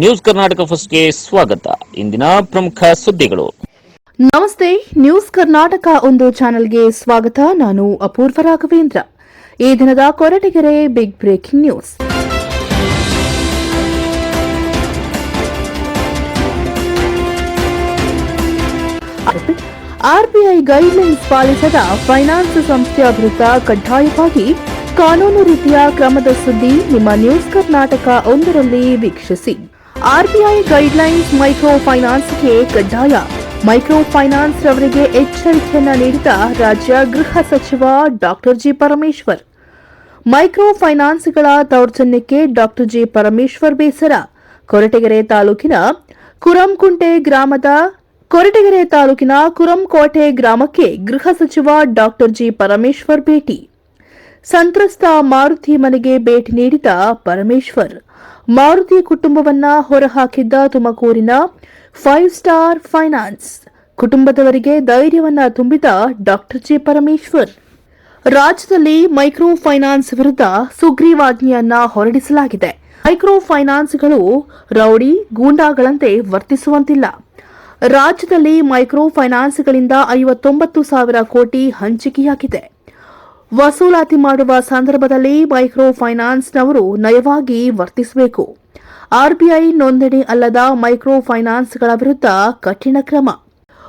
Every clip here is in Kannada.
ನ್ಯೂಸ್ ಕರ್ನಾಟಕ ಫಸ್ಟ್ಗೆ ಸ್ವಾಗತ. ಇಂದಿನ ಪ್ರಮುಖ ಸುದ್ದಿಗಳು. ನಮಸ್ತೆ, ನ್ಯೂಸ್ ಕರ್ನಾಟಕ ಒಂದು ಚಾನೆಲ್ಗೆ ಸ್ವಾಗತ. ನಾನು ಅಪೂರ್ವ ರಾಘವೇಂದ್ರ. ಈ ದಿನದ Koratagere big breaking news. RBI guidelines ಪಾಲಿಸದ finance ಸಂಸ್ಥೆಯ ವಿರುದ್ಧ ಕಡ್ಡಾಯವಾಗಿ ಕಾನೂನು ರೀತಿಯ ಕ್ರಮದ ಸುದ್ದಿ ನಿಮ್ಮ ನ್ಯೂಸ್ ಕರ್ನಾಟಕ ಒಂದರಲ್ಲಿ ವೀಕ್ಷಿಸಿ. ಆರ್ಬಿಐ ಗೈಡ್ಲೈನ್ಸ್ ಮೈಕ್ರೋ ಫೈನಾನ್ಸ್ಗೆ ಕಡ್ಡಾಯ. ಮೈಕ್ರೋ ಫೈನಾನ್ಸ್ ರವರಿಗೆ ಎಚ್ಚರಿಕೆಯನ್ನ ನೀಡಿದ ರಾಜ್ಯ ಗೃಹ ಸಚಿವ ಡಾಕ್ಟರ್ ಜಿ ಪರಮೇಶ್ವರ್. ಮೈಕ್ರೋ ಫೈನಾನ್ಸ್ಗಳ ದೌರ್ಜನ್ಯಕ್ಕೆ ಡಾಕ್ಟರ್ ಜಿ ಪರಮೇಶ್ವರ್ ಬೇಸರ. ಕೊರಟಗೆರೆ ತಾಲೂಕಿನ ಕುರಂಕುಂಟೆ ಗ್ರಾಮದ ಕೊರಟಗೆರೆ ತಾಲೂಕಿನ ಕುರಂಕೋಟೆ ಗ್ರಾಮಕ್ಕೆ ಗೃಹ ಸಚಿವ ಡಾಕ್ಟರ್ ಜಿ ಪರಮೇಶ್ವರ್ ಭೇಟಿ. ಸಂತ್ರಸ್ತ ಮಾರುತಿ ಮನೆಗೆ ಭೇಟಿ ನೀಡಿದ ಪರಮೇಶ್ವರ್. ಮಾರುತಿ ಕುಟುಂಬವನ್ನ ಹೊರಹಾಕಿದ್ದ ತುಮಕೂರಿನ ಫೈವ್ ಸ್ಟಾರ್ ಫೈನಾನ್ಸ್. ಕುಟುಂಬದವರಿಗೆ ಧೈರ್ಯವನ್ನ ತುಂಬಿದ ಡಾಕ್ಟರ್ ಜಿ ಪರಮೇಶ್ವರ್. ರಾಜ್ಯದಲ್ಲಿ ಮೈಕ್ರೋ ಫೈನಾನ್ಸ್ ವಿರುದ್ಧ ಸುಗ್ರೀವಾಜ್ಞೆಯನ್ನ ಹೊರಡಿಸಲಾಗಿದೆ. ಮೈಕ್ರೋ ಫೈನಾನ್ಸ್ಗಳು ರೌಡಿ ಗೂಂಡಾಗಳಂತೆ ವರ್ತಿಸುವಂತಿಲ್ಲ. ರಾಜ್ಯದಲ್ಲಿ ಮೈಕ್ರೋ ಫೈನಾನ್ಸ್ಗಳಿಂದ ಐವತ್ತೊಂಬತ್ತು ಸಾವಿರ ಕೋಟಿ ಹಂಚಿಕೆಯಾಗಿದೆ. ವಸೂಲಾತಿ ಮಾಡುವ ಸಂದರ್ಭದಲ್ಲಿ ಮೈಕ್ರೋ ಫೈನಾನ್ಸ್ನವರು ನಯವಾಗಿ ವರ್ತಿಸಬೇಕು. ಆರ್ಬಿಐ ನೋಂದಣಿ ಅಲ್ಲದ ಮೈಕ್ರೋ ಫೈನಾನ್ಸ್ಗಳ ವಿರುದ್ಧ ಕಠಿಣ ಕ್ರಮ.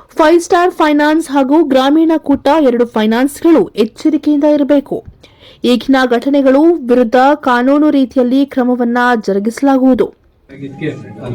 ಫೈವ್ ಸ್ಟಾರ್ ಫೈನಾನ್ಸ್ ಹಾಗೂ ಗ್ರಾಮೀಣ ಕೂಟ ಎರಡು ಫೈನಾನ್ಸ್ಗಳು ಎಚ್ಚರಿಕೆಯಿಂದ ಇರಬೇಕು. ಈಗಿನ ಘಟನೆಗಳು ವಿರುದ್ಧ ಕಾನೂನು ರೀತಿಯಲ್ಲಿ ಕ್ರಮವನ್ನ ಜರುಗಿಸಲಾಗುವುದು. ಅದು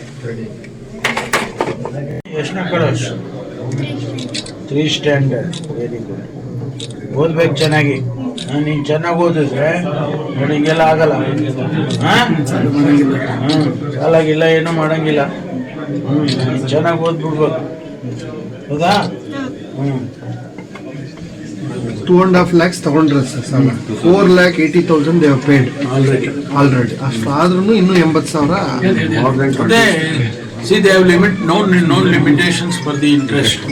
ಎಷ್ಟನೇ class three standard very good ಓದ್ಬೇಕು ಚೆನ್ನಾಗಿ. ನೀನು ನೀನ್ ಚೆನ್ನಾಗಿ ಓದಿದ್ರೆ ನನಗೆಲ್ಲ ಆಗಲ್ಲ. ಸಾಲಾಗಿಲ್ಲ ಏನೂ ಮಾಡಂಗಿಲ್ಲ. ಹ್ಞೂ ಚೆನ್ನಾಗಿ ಓದ್ಬಿಡ್ಬೇಕು. ಹೌದಾ? ಹ್ಮ್. ಟೂ ಅಂಡ್ ಹಾಫ್ ಲ್ಯಾಕ್ಸ್ ತಗೊಂಡ್ರೆ ಸರ್ ಸಾಲ. Four lakh eighty thousand they've paid already already ಅಷ್ಟು ಆದ್ರೂ ಇನ್ನೂ ಎಂಬತ್ತು ಸಾವಿರ ಅದೇ see they have limit no no limitations for the interest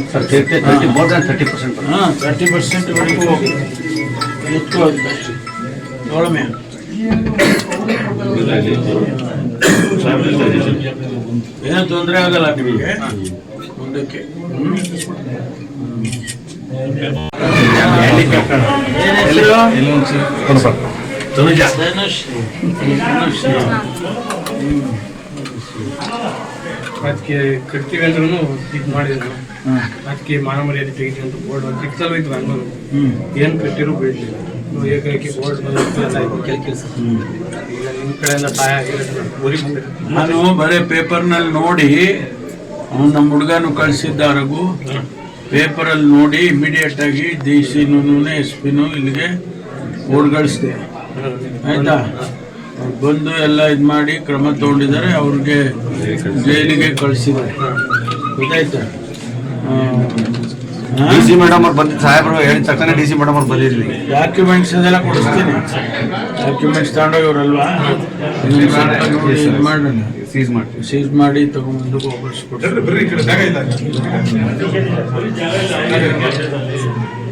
more than 30% ಹಾಂ ತರ್ಟಿ ಪರ್ಸೆಂಟ್ ವರೆಗೂ ಹೆಚ್ಚು ಅಂತ ನೋಡಮೆ ಏನೂ? ತೊಂದರೆ ಆಗಲ್ಲ ನಿಮಗೆ. ಮುಂದಕ್ಕೆ. ಅದಕ್ಕೆ ಕಟ್ತೀವಿ ಅಂದ್ರೂ ಇದು ಮಾಡಿದ್ರು. ಅದಕ್ಕೆ ಮಾನಮರ್ಯಾದೆ ತೆಗಿತೀವಿ ಅಂತ ಬೋರ್ಡ್ ಸಿಕ್ಸಲ್ ಹೋಯ್ತು ಹ್ಮ್. ಏನು ಕಟ್ಟಿರೋ ಬೀಳಲಿಲ್ಲ ಏಕಾಏಕಿ ಬೋರ್ಡ್ ಕೆಲಸ ಈಗ ನಿಮ್ಮ ಕಡೆಯಿಂದ ಸಹಾಯ ಆಗಿರೋದು ಊರಿಗೆ ಬಂದಿರುತ್ತೆ ನಾನು ಬರೀ ಪೇಪರ್ನಲ್ಲಿ ನೋಡಿ ಅವ್ನು ನಮ್ಮ ಹುಡುಗನು ಕಳಿಸಿದ್ದ ರಘು ಪೇಪರಲ್ಲಿ ನೋಡಿ ಇಮಿಡಿಯೇಟ್ ಆಗಿ ಡಿ ಸಿನೂ ಎಸ್ ಪಿನೂ ಇಲ್ಲಿಗೆ ಓಡ್ಗಳಿಸ್ದೆ. ಆಯ್ತಾ? ಬಂದು ಎಲ್ಲ ಇದು ಮಾಡಿ ಕ್ರಮ ತಗೊಂಡಿದ್ದಾರೆ, ಅವ್ರಿಗೆ ಜೈಲಿಗೆ ಕಳಿಸಿದ್ದಾರೆ. ಗೊತ್ತಾಯ್ತಾ? ಡಿ ಸಿ ಮೇಡಮ್ ಅವ್ರು ಬಂದಿದ್ದು ಸಾಹೇಬರು ಹೇಳಿದ ತಕ್ಷಣ ಡಿ ಸಿ ಮೇಡಮ್ ಅವ್ರು ಬಂದಿದ್ವಿ. ಡಾಕ್ಯುಮೆಂಟ್ಸ್ ಅದೆಲ್ಲ ಕೊಡಿಸ್ತೀನಿ. ಡಾಕ್ಯುಮೆಂಟ್ಸ್ ತಗೊಂಡೋಗಿ ಅವರಲ್ವಾ ಮಾಡೋಣ ಸೀಸ್ ಮಾಡ್ತೀವಿ ಸೀಸ್ ಮಾಡಿ. ತಗೊಂಡ್ಬಂದು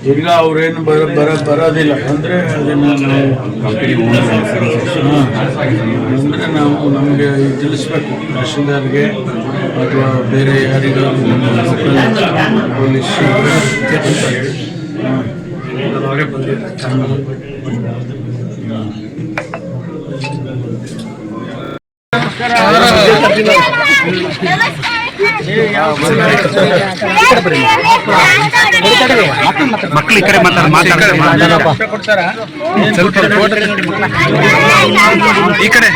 ತಿರ್ಗಾ ಅವ್ರೇನು ಬರ ಬರ ಬರೋದಿಲ್ಲ. ಅಂದ್ರೆ ಅದನ್ನು ನಾವು ಅಂದರೆ ಅಂದ್ರೆ ನಾವು ನಮಗೆ ತಿಳಿಸ್ಬೇಕು ತಹಶೀಲ್ದಾರ್ಗೆ. ಅಥವಾ ಬೇರೆ ಯಾರಿಗಾದ್ರು ಪೊಲೀಸ್ ಬಂದಿರ್ತಾರೆ ಮಕ್ಳು ಈ ಕಡೆ ಮಾತಾಡ ಮಾತಾಡ ಕೊಡ್ತಾರಾ. ಸ್ವಲ್ಪ ಈ ಕಡೆ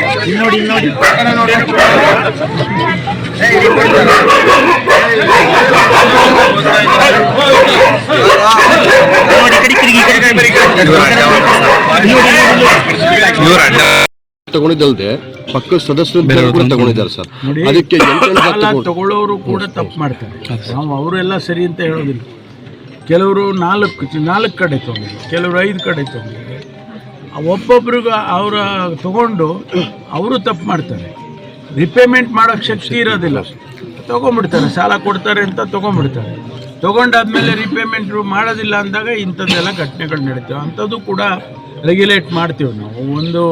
ತಗೊಂಡಿದ್ದಲ್ದೆ. ಪಕ್ಕದ ಸದಸ್ಯರು ಕೂಡ ತಗೊಂಡಿದ್ದಾರೆ ಸರ್. ಅದಕ್ಕೆ ಸಾಲ ತಗೊಳ್ಳೋರು ಕೂಡ ತಪ್ಪು ಮಾಡ್ತಾರೆ. ನಾವು ಅವರೆಲ್ಲ ಸರಿ ಅಂತ ಹೇಳೋದಿಲ್ಲ. ಕೆಲವರು ನಾಲ್ಕು ನಾಲ್ಕು ಕಡೆ ತೊಗೊಂಡಿದ್ದಾರೆ. ಕೆಲವರು ಐದು ಕಡೆ ತೊಗೊಂಡಿದ್ದಾರೆ. ಒಬ್ಬೊಬ್ರಿಗೂ ಅವರ ತಗೊಂಡು ಅವರು ತಪ್ಪು ಮಾಡ್ತಾರೆ. ರಿಪೇಮೆಂಟ್ ಮಾಡೋಕ್ಕೆ ಶಕ್ತಿ ಇರೋದಿಲ್ಲ. ತೊಗೊಂಡ್ಬಿಡ್ತಾರೆ. ಸಾಲ ಕೊಡ್ತಾರೆ ಅಂತ ತೊಗೊಂಡ್ಬಿಡ್ತಾರೆ. ತೊಗೊಂಡಾದ್ಮೇಲೆ ರಿಪೇಮೆಂಟ್ ಮಾಡೋದಿಲ್ಲ ಅಂದಾಗ ಇಂಥದ್ದೆಲ್ಲ ಘಟನೆಗಳು ನಡೀತವೆ. ಅಂಥದ್ದು ಕೂಡ ರೆಗ್ಯುಲೇಟ್ ಮಾಡ್ತೀವಿ ನಾವು. ಒಂದು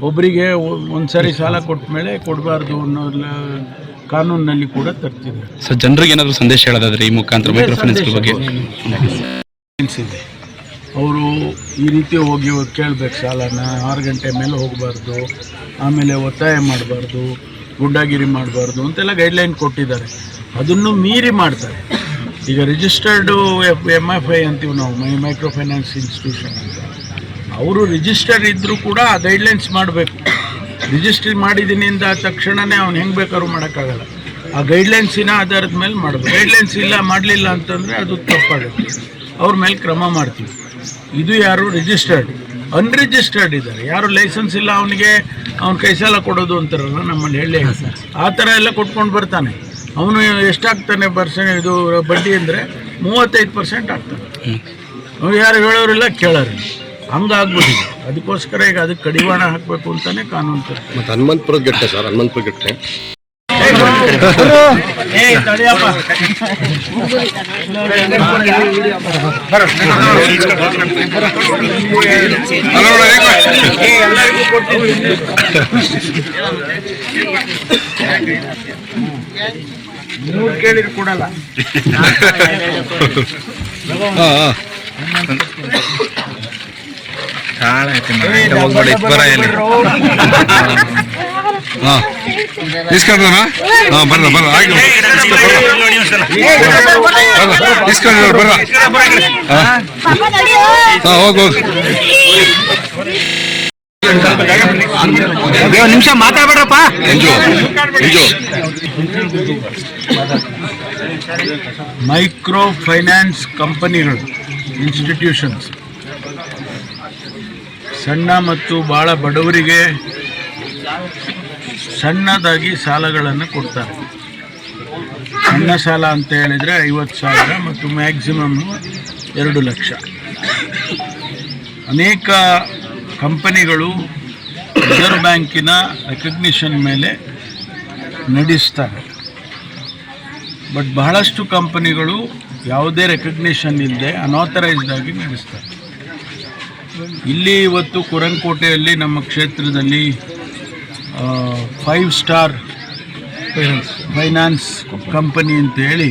ಒಬ್ಬರಿಗೆ ಒಂದು ಸಾರಿ ಸಾಲ ಕೊಟ್ಟ ಮೇಲೆ ಕೊಡಬಾರ್ದು ಅನ್ನೋ ಲ- ಕಾನೂನಿನಲ್ಲಿ ಕೂಡ ತರ್ತಿದೆ. ಸರ್ ಜನರಿಗೆ ಏನಾದರೂ ಸಂದೇಶ ಹೇಳೋದಾದ್ರೆ ಈ ಮುಖಾಂತರ ಮೈಕ್ರೋ ಫೈನಾನ್ಸ್ ಬಗ್ಗೆ? ಅವರು ಈ ರೀತಿ ಹೋಗಿ ಕೇಳಬೇಕು ಸಾಲನ ಆರು ಗಂಟೆ ಮೇಲೆ ಹೋಗಬಾರ್ದು ಆಮೇಲೆ ಒತ್ತಾಯ ಮಾಡಬಾರ್ದು ಗುಡ್ಡಾಗಿರಿ ಮಾಡಬಾರ್ದು ಅಂತೆಲ್ಲ ಗೈಡ್ಲೈನ್ ಕೊಟ್ಟಿದ್ದಾರೆ. ಅದನ್ನು ಮೀರಿ ಮಾಡ್ತಾರೆ. ಈಗ registered F M F I ಅಂತೀವಿ ನಾವು ಮೈ ಮೈಕ್ರೋ ಫೈನಾನ್ಸ್ ಇನ್ಸ್ಟಿಟ್ಯೂಷನ್ ಅಂತ. ಅವರು ರಿಜಿಸ್ಟರ್ ಇದ್ದರೂ ಕೂಡ ಆ ಗೈಡ್ಲೈನ್ಸ್ ಮಾಡಬೇಕು. ರಿಜಿಸ್ಟರ್ ಮಾಡಿದ್ದೀನಿ ಅಂದ ತಕ್ಷಣವೇ ಅವ್ನು ಹೆಂಗೆ ಬೇಕಾದ್ರೂ ಮಾಡೋಕ್ಕಾಗಲ್ಲ. ಆ ಗೈಡ್ಲೈನ್ಸಿನ ಆಧಾರದ ಮೇಲೆ ಮಾಡಬೇಕು. ಗೈಡ್ಲೈನ್ಸ್ ಇಲ್ಲ ಮಾಡಲಿಲ್ಲ ಅಂತಂದರೆ ಅದು ತಪ್ಪಾಗುತ್ತೆ. ಅವ್ರ ಮೇಲೆ ಕ್ರಮ ಮಾಡ್ತೀವಿ. ಇದು ಯಾರು ರಿಜಿಸ್ಟರ್ಡ್ ಅನ್ರಿಜಿಸ್ಟರ್ಡ್ ಇದ್ದಾರೆ. ಯಾರು ಲೈಸೆನ್ಸ್ ಇಲ್ಲ ಅವನಿಗೆ ಅವ್ನು ಕೈ ಸಾಲ ಕೊಡೋದು ಅಂತಾರಲ್ಲ ನಮ್ಮಲ್ಲಿ ಹೇಳಿ. ಆ ಥರ ಎಲ್ಲ ಕೊಟ್ಕೊಂಡು ಬರ್ತಾನೆ. ಅವನು ಎಷ್ಟಾಗ್ತಾನೆ ಪರ್ಸೆಂಟ್ ಇದು ಬಡ್ಡಿ ಅಂದರೆ ಮೂವತ್ತೈದು ಪರ್ಸೆಂಟ್ ಆಗ್ತಾನೆ. ಯಾರು ಹೇಳೋರಿಲ್ಲ ಕೇಳೋರಿಲ್ಲ ಹಂಗಾಗ್ಬಿಟ್ಟಿದೆ. ಅದಕ್ಕೋಸ್ಕರ ಈಗ ಅದಕ್ಕೆ ಕಡಿವಾಣ ಹಾಕಬೇಕು ಅಂತಾನೆ ಕಾನೂನು ತರ್ತಾರೆ. ಮತ್ತೆ ಹನುಮಂತಪುರದ ಗಟ್ಟೆ ಸರ್ ಹನುಮಂತಪುರ ಗಟ್ಟೆ. ಏ ತಡಿಯಪ್ಪ. ಏ, ಎಲ್ಲರಿಗೂ ಕೊಟ್ಟಿದ್ದೀನಿ. ನೂರು ಕೇಳಿದ್ರು ಕೊಡಲ್ಲ ಏ, ಹಾಂ ಡಬ್ಬ ಕೊಟ್ಬಿಟ್ರು. ಇಸ್ಕೊಂಡ್ರ ಬರ್ರ ಬರ್ರ. ಆಯ್ತು ಇಸ್ಕೊಂಡ್ರ ಬರ್ರ. ಹಾ. ಹೋಗ್ ಒಂದು ನಿಮಿಷ ಮಾತಾಡ್ಬೇಡ್ರಪ್ಪ. ಎಂಜು ಎಂಜು ಮೈಕ್ರೋ ಫೈನಾನ್ಸ್ ಕಂಪನಿಗಳು ಇನ್ಸ್ಟಿಟ್ಯೂಷನ್ಸ್. ಸಣ್ಣ ಮತ್ತು ಭಾಳ ಬಡವರಿಗೆ ಸಣ್ಣದಾಗಿ ಸಾಲಗಳನ್ನು ಕೊಡ್ತಾರೆ. ಸಣ್ಣ ಸಾಲ ಅಂತ ಹೇಳಿದರೆ ಐವತ್ತು ಸಾವಿರ ಮತ್ತು ಮ್ಯಾಕ್ಸಿಮಮ್ ಎರಡು ಲಕ್ಷ. ಅನೇಕ ಕಂಪನಿಗಳು ರಿಸರ್ವ್ ಬ್ಯಾಂಕಿನ ರೆಕಗ್ನಿಷನ್ ಮೇಲೆ ನಡೆಸ್ತಾರೆ. ಬಟ್ ಬಹಳಷ್ಟು ಕಂಪನಿಗಳು ಯಾವುದೇ ರೆಕಗ್ನಿಷನ್ ಇಲ್ಲದೆ ಅನಾಥರೈಸ್ಡ್ ಆಗಿ ನಡೆಸ್ತಾರೆ. ಇಲ್ಲಿ ಇವತ್ತು ಕುರಂಕೋಟೆಯಲ್ಲಿ ನಮ್ಮ ಕ್ಷೇತ್ರದಲ್ಲಿ ಫೈವ್ ಸ್ಟಾರ್ ಫೈನಾನ್ಸ್ ಕಂಪನಿ ಅಂತೇಳಿ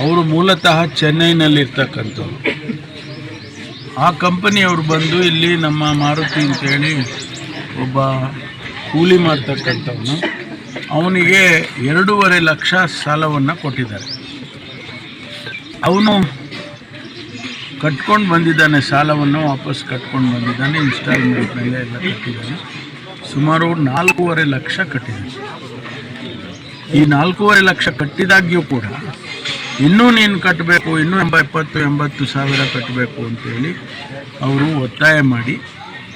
ಅವರು ಮೂಲತಃ ಚೆನ್ನೈನಲ್ಲಿರ್ತಕ್ಕಂಥವ್ರು. ಆ ಕಂಪನಿಯವರು ಬಂದು ಇಲ್ಲಿ ನಮ್ಮ ಮಾರುತಿ ಅಂತೇಳಿ ಒಬ್ಬ ಕೂಲಿ ಮಾಡ್ತಕ್ಕಂಥವನು. ಅವನಿಗೆ ಎರಡೂವರೆ ಲಕ್ಷ ಸಾಲವನ್ನು ಕೊಟ್ಟಿದ್ದಾರೆ. ಅವನು ಕಟ್ಕೊಂಡು ಬಂದಿದ್ದಾನೆ, ಸಾಲವನ್ನು ವಾಪಸ್ ಕಟ್ಕೊಂಡು ಬಂದಿದ್ದಾನೆ ಇನ್ಸ್ಟಾಲ್ಮೆಂಟ್ ಮೇಲೆ ಎಲ್ಲ ಕಟ್ಟಿದ್ದಾನೆ. ಸುಮಾರು ನಾಲ್ಕೂವರೆ ಲಕ್ಷ ಕಟ್ಟಿದ್ದಾನೆ. ಈ ನಾಲ್ಕೂವರೆ ಲಕ್ಷ ಕಟ್ಟಿದಾಗ್ಯೂ ಕೂಡ ಇನ್ನೂ ನೀನು ಕಟ್ಟಬೇಕು ಇನ್ನೂ ಎಂಬ ಇಪ್ಪತ್ತು ಎಂಬತ್ತು ಸಾವಿರ ಕಟ್ಟಬೇಕು ಅಂತೇಳಿ ಅವರು ಒತ್ತಾಯ ಮಾಡಿ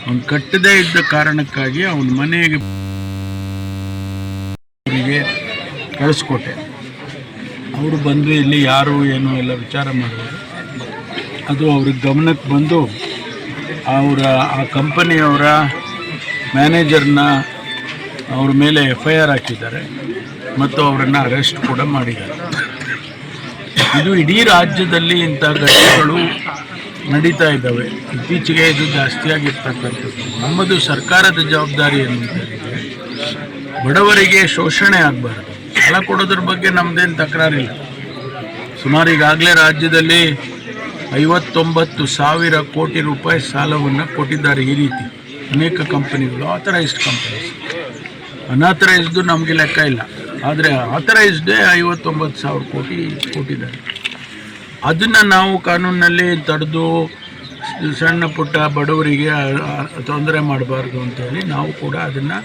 ಅವನು ಕಟ್ಟದೇ ಇದ್ದ ಕಾರಣಕ್ಕಾಗಿ ಅವನ ಮನೆಗೆ ಅವರಿಗೆ ಕಳಿಸ್ಕೊಟ್ಟೆ. ಅವರು ಬಂದು ಇಲ್ಲಿ ಯಾರು ಏನು ಎಲ್ಲ ವಿಚಾರ ಮಾಡಿದ್ರು ಅದು ಅವ್ರ ಗಮನಕ್ಕೆ ಬಂದು ಅವರ ಆ ಕಂಪನಿಯವರ ಮ್ಯಾನೇಜರ್ನ ಅವ್ರ ಮೇಲೆ ಎಫ್ ಐ ಆರ್ ಹಾಕಿದ್ದಾರೆ ಮತ್ತು ಅವರನ್ನು ಅರೆಸ್ಟ್ ಕೂಡ ಮಾಡಿದ್ದಾರೆ. ಇದು ಇಡೀ ರಾಜ್ಯದಲ್ಲಿ ಇಂಥ ಘಟನೆಗಳು ನಡೀತಾ ಇದ್ದಾವೆ. ಇತ್ತೀಚೆಗೆ ಇದು ಜಾಸ್ತಿಯಾಗಿರ್ತಕ್ಕಂಥದ್ದು ನಮ್ಮದು ಸರ್ಕಾರದ ಜವಾಬ್ದಾರಿ ಹೇಳಿದ್ರೆ, ಬಡವರಿಗೆ ಶೋಷಣೆ ಆಗಬಾರ್ದು. ಸಾಲ ಕೊಡೋದ್ರ ಬಗ್ಗೆ ನಮ್ಮದೇನು ತಕರಾರಿಲ್ಲ. ಸುಮಾರು ಈಗಾಗಲೇ ರಾಜ್ಯದಲ್ಲಿ ಐವತ್ತೊಂಬತ್ತು ಸಾವಿರ ಕೋಟಿ ರೂಪಾಯಿ ಸಾಲವನ್ನು ಕೊಟ್ಟಿದ್ದಾರೆ ಈ ರೀತಿ. ಅನೇಕ ಕಂಪನಿಗಳು ಆಥರೈಸ್ಡ್ ಕಂಪನೀಸ್ ಅನಾಥರೈಸ್ದು ನಮಗೆ ಲೆಕ್ಕ ಇಲ್ಲ. ಆದರೆ ಆಥರೈಸ್ಡೇ ಐವತ್ತೊಂಬತ್ತು ಸಾವಿರ ಕೋಟಿ ಕೊಟ್ಟಿದ್ದಾರೆ. ಅದನ್ನು ನಾವು ಕಾನೂನಿನಲ್ಲಿ ತಡೆದು ಸಣ್ಣ ಪುಟ್ಟ ಬಡವರಿಗೆ ತೊಂದರೆ ಮಾಡಬಾರ್ದು ಅಂತೇಳಿ ನಾವು ಕೂಡ ಅದನ್ನು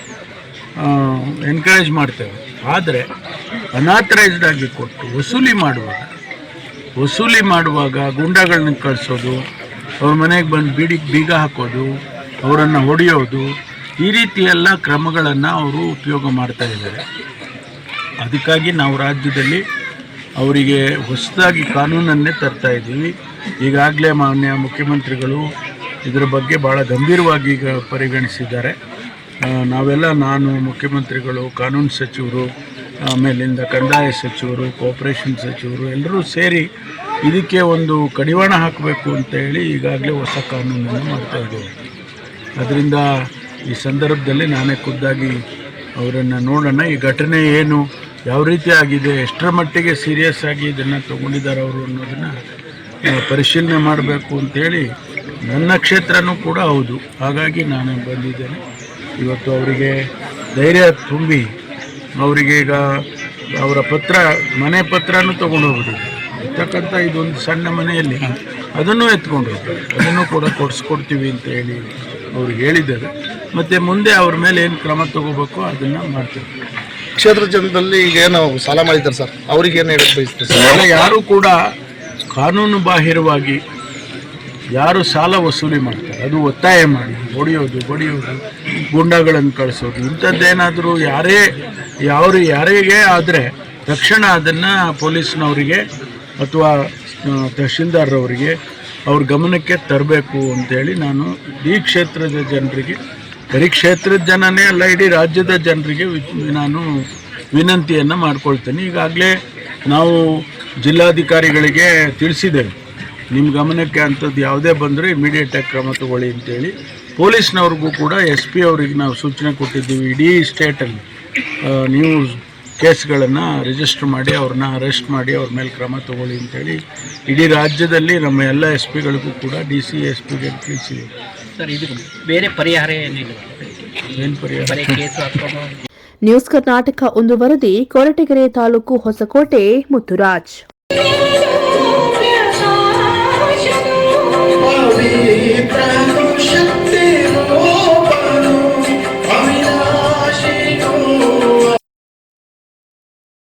ಎನ್ಕರೇಜ್ ಮಾಡ್ತೇವೆ. ಆದರೆ ಅನಾಥರೈಸ್ಡ್ ಆಗಿ ಕೊಟ್ಟು ವಸೂಲಿ ಮಾಡುವಾಗ ವಸೂಲಿ ಮಾಡುವಾಗ ಗುಂಡಾಗಳನ್ನ ಕಳಿಸೋದು, ಅವ್ರ ಮನೆಗೆ ಬಂದು ಬೀಡಿ, ಬೀಗ ಹಾಕೋದು, ಅವರನ್ನು ಹೊಡೆಯೋದು, ಈ ರೀತಿ ಎಲ್ಲ ಕ್ರಮಗಳನ್ನು ಅವರು ಉಪಯೋಗ ಮಾಡ್ತಾ ಇದ್ದಾರೆ. ಅದಕ್ಕಾಗಿ ನಾವು ರಾಜ್ಯದಲ್ಲಿ ಅವರಿಗೆ ಹೊಸದಾಗಿ ಕಾನೂನನ್ನೇ ತರ್ತಾ ಇದ್ದೀವಿ. ಈಗಾಗಲೇ ಮಾನ್ಯ ಮುಖ್ಯಮಂತ್ರಿಗಳು ಇದರ ಬಗ್ಗೆ ಭಾಳ ಗಂಭೀರವಾಗಿ ಈಗ ಪರಿಗಣಿಸಿದ್ದಾರೆ. ನಾವೆಲ್ಲ ನಾನು, ಮುಖ್ಯಮಂತ್ರಿಗಳು, ಕಾನೂನು ಸಚಿವರು ಆಮೇಲಿಂದ ಕಂದಾಯ ಸಚಿವರು ಕೋಆಪರೇಷನ್ ಸಚಿವರು ಎಲ್ಲರೂ ಸೇರಿ ಇದಕ್ಕೆ ಒಂದು ಕಡಿವಾಣ ಹಾಕಬೇಕು ಅಂತ ಹೇಳಿ ಈಗಾಗಲೇ ಹೊಸ ಕಾನೂನನ್ನು ಮಾಡ್ತಾ ಇದ್ದೇವೆ. ಅದರಿಂದ ಈ ಸಂದರ್ಭದಲ್ಲಿ ನಾನೇ ಖುದ್ದಾಗಿ ಅವರನ್ನು ನೋಡೋಣ. ಈ ಘಟನೆ ಏನು, ಯಾವ ರೀತಿ ಆಗಿದೆ, ಎಷ್ಟರ ಮಟ್ಟಿಗೆ ಸೀರಿಯಸ್ ಆಗಿ ಇದನ್ನು ತಗೊಂಡಿದ್ದಾರೆ ಅವರು ಅನ್ನೋದನ್ನು ಪರಿಶೀಲನೆ ಮಾಡಬೇಕು ಅಂತೇಳಿ ನನ್ನ ಕ್ಷೇತ್ರನೂ ಕೂಡ ಹೌದು. ಹಾಗಾಗಿ ನಾನು ಬಂದಿದ್ದೇನೆ. ಇವತ್ತು ಅವರಿಗೆ ಧೈರ್ಯ ತುಂಬಿ ಅವರಿಗೆ ಈಗ ಅವರ ಪತ್ರ ಮನೆ ಪತ್ರನೂ ತೊಗೊಂಡು ಹೋಗ್ಬಿಟ್ಟಿದೆ ಇರ್ತಕ್ಕಂಥ ಇದೊಂದು ಸಣ್ಣ ಮನೆಯಲ್ಲಿ ಅದನ್ನು ಎತ್ಕೊಂಡು ಹೋಗ್ತಾರೆ ಅದನ್ನು ಕೂಡ ಕೊಡಿಸ್ಕೊಡ್ತೀವಿ ಅಂತ ಹೇಳಿ ಅವ್ರಿಗೆ ಹೇಳಿದ್ದಾರೆ. ಮತ್ತು ಮುಂದೆ ಅವ್ರ ಮೇಲೆ ಏನು ಕ್ರಮ ತಗೋಬೇಕು ಅದನ್ನು ಮಾಡ್ತೀವಿ. ಕ್ಷೇತ್ರ ಜನದಲ್ಲಿ ಈಗ ಏನು ಸಾಲ ಮಾಡಿದ್ದಾರೆ ಸರ್? ಅವ್ರಿಗೆ ಏನು ಹೇಳಕ್ಕೆ ಎಲ್ಲ ಯಾರು ಕೂಡ ಕಾನೂನು ಬಾಹಿರವಾಗಿ ಯಾರು ಸಾಲ ವಸೂಲಿ ಮಾಡ್ತಾರೆ? ಅದು ಒತ್ತಾಯ ಮಾಡಿ, ಹೊಡೆಯೋದು, ಬಡಿಯೋದು, ಗುಂಡಗಳನ್ನು ಕಳಿಸೋದು, ಇಂಥದ್ದೇನಾದರೂ ಯಾರೇ ಯಾರು ಯಾರಿಗೆ ಆದರೆ ತಕ್ಷಣ ಅದನ್ನು ಪೊಲೀಸ್ನವರಿಗೆ ಅಥವಾ ತಹಶೀಲ್ದಾರ್ರವರಿಗೆ ಅವ್ರ ಗಮನಕ್ಕೆ ತರಬೇಕು ಅಂತೇಳಿ ನಾನು ಈ ಕ್ಷೇತ್ರದ ಜನರಿಗೆ, ಬರೀ ಕ್ಷೇತ್ರದ ಜನನೇ ಅಲ್ಲ, ಇಡೀ ರಾಜ್ಯದ ಜನರಿಗೆ ನಾನು ವಿನಂತಿಯನ್ನು ಮಾಡ್ಕೊಳ್ತೇನೆ. ಈಗಾಗಲೇ ನಾವು ಜಿಲ್ಲಾಧಿಕಾರಿಗಳಿಗೆ ತಿಳಿಸಿದ್ದೇವೆ. ನಿಮ್ಮ ಗಮನಕ್ಕೆ ಅಂಥದ್ದು ಯಾವುದೇ ಬಂದರೆ ಇಮಿಡಿಯೇಟಾಗಿ ಕ್ರಮ ತಗೊಳ್ಳಿ ಅಂತೇಳಿ. ಪೊಲೀಸ್ನವ್ರಿಗೂ ಕೂಡ ಎಸ್ ಪಿ ಅವ್ರಿಗೆ ನಾವು ಸೂಚನೆ ಕೊಟ್ಟಿದ್ದೀವಿ ಇಡೀ ಸ್ಟೇಟಲ್ಲಿ ನ್ಯೂಸ್ ನೀವು ಕೇಸ್ಗಳನ್ನು ರಿಜಿಸ್ಟರ್ ಮಾಡಿ ಅವ್ರನ್ನ ಅರೆಸ್ಟ್ ಮಾಡಿ ಅವ್ರ ಮೇಲೆ ಕ್ರಮ ತಗೊಳ್ಳಿ ಅಂತೇಳಿ. ಇಡೀ ರಾಜ್ಯದಲ್ಲಿ ನಮ್ಮ ಎಲ್ಲ ಎಸ್ ಪಿಗಳಿಗೂ ಕೂಡ ಡಿ ಸಿ ಎಸ್ ಪಿಗೆ ತಿಳಿಸಿದ್ದೀವಿ ಸರ್ ಇದು ಬೇರೆ ಪರಿಹಾರ ಏನಿಲ್ಲ. ಏನು ಪರಿಹಾರ? ಬರೀ ಕೇಸು ಹಾಕೊಂಡು. ನ್ಯೂಸ್ ಕರ್ನಾಟಕ ಒಂದು ವರದಿ Koratagere taluk Hosakote Muthuraj. Baby, brown sugar.